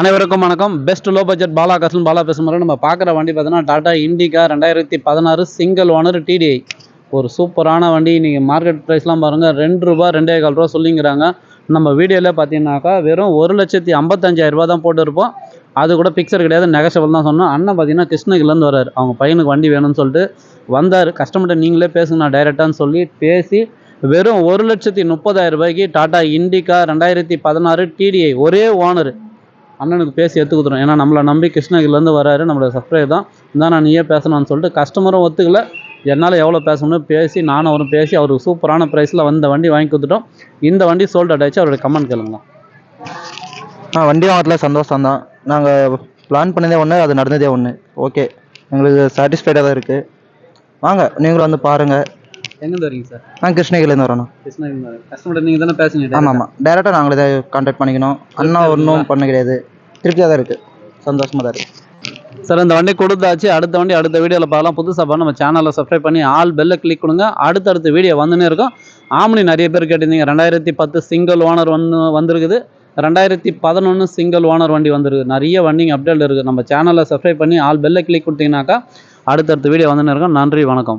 அனைவருக்கும் வணக்கம். Best low budget Bala கசன் பாலா பேசும்போது நம்ம பார்க்குற வண்டி பார்த்தீங்கன்னா டாடா இண்டிகா ரெண்டாயிரத்தி பதினாறு சிங்கிள் ஓனர் டிடிஐ ஒரு சூப்பரான வண்டி. நீங்கள் மார்க்கெட் ப்ரைஸ்லாம் பாருங்கள் ரெண்டு ரூபா ரெண்டே கால் ரூபா சொல்லிங்கிறாங்க. நம்ம வீடியோவில் பார்த்தீங்கன்னாக்கா வெறும் ஒரு லட்சத்தி ஐம்பத்தஞ்சாயிரம் ரூபா தான் போட்டிருப்போம். அது கூட பிக்சர் கிடையாது நெகஷபிள் தான் சொன்னோம். அண்ணன் பார்த்தீங்கன்னா கிருஷ்ணகிரிலேருந்து வரார் அவங்க பையனுக்கு வண்டி வேணும்னு சொல்லிட்டு வந்தார். கஸ்டமர்கிட்ட நீங்களே பேசுங்கண்ணா டைரெக்டான்னு சொல்லி பேசி வெறும் ஒரு லட்சத்தி முப்பதாயிரம் ரூபாய்க்கு டாடா இண்டிகா ரெண்டாயிரத்தி பதினாறு டிடிஐ ஒரே ஓனர் அண்ணனுக்கு பேசி எடுத்து கொடுத்துரும் ஏன்னா நம்மளை நம்பி கிருஷ்ணகிரிலேருந்து வராரு. நம்மளோட சப்ஸ்கிரைப் தான். நான் நீயே பேசணும்னு சொல்லிட்டு கஸ்டமரும் ஒத்துக்கல. என்னால் எவ்வளோ பேசணும்னு பேசி நானும் அவரும் பேசி அவருக்கு சூப்பரான ப்ரைஸில் வந்த வண்டி வாங்கி கொடுத்துட்டோம். இந்த வண்டி சோல்ட் ஆச்சு அவருடைய கமெண்ட் கேளுங்களா ஆ வண்டி வாங்கத்தில் சந்தோஷம் தான். நாங்கள் பிளான் பண்ணதே ஒன்று அது நடந்ததே ஒன்று ஓகே எங்களுக்கு சாட்டிஸ்ஃபைடாக தான் இருக்குது வாங்க நீங்களும் வந்து பாருங்கள் எங்கேருந்து வரீங்க சார் நான் கிருஷ்ணகிரிலேருந்து வரணும் கிருஷ்ணகிரி கஸ்டமர்கிட்ட நீங்கள் தானே பேசுனீங்க ஆமாம் ஆமாம் டேரெக்டாக நாங்களே தான் கான்டாக்ட் பண்ணிக்கணும். அண்ணா ஒன்றும் பண்ண கிடையாது. திருப்தியாக தான் இருக்குது சந்தோஷமாக தான் இருக்குது சார் இந்த வண்டி கொடுத்தாச்சு. அடுத்த வண்டி அடுத்த வீடியோவில் பார்க்கலாம். புதுசாக பண்ண நம்ம சேனலில் சப்ஸ்கிரைப் பண்ணி ஆல் பெல்லை கிளிக் கொடுங்க. அடுத்தடுத்த வீடியோ வந்துனே இருக்கும். ஆம்னி நிறைய பேர் கேட்டிருந்தீங்க. ரெண்டாயிரத்தி பத்து சிங்கிள் ஓனர் வந்து வந்திருக்குது. ரெண்டாயிரத்தி பதினொன்று சிங்கிள் ஓனர் வண்டி வந்திருக்கு நிறைய வண்டிங்க அப்டேட் இருக்குது நம்ம சேனலை சப்ஸ்கிரைப் பண்ணி ஆல் பெல்லை கிளிக் கொடுத்தீங்கன்னாக்கா அடுத்தடுத்த வீடியோ வந்துன்னு இருக்கும். நன்றி வணக்கம்.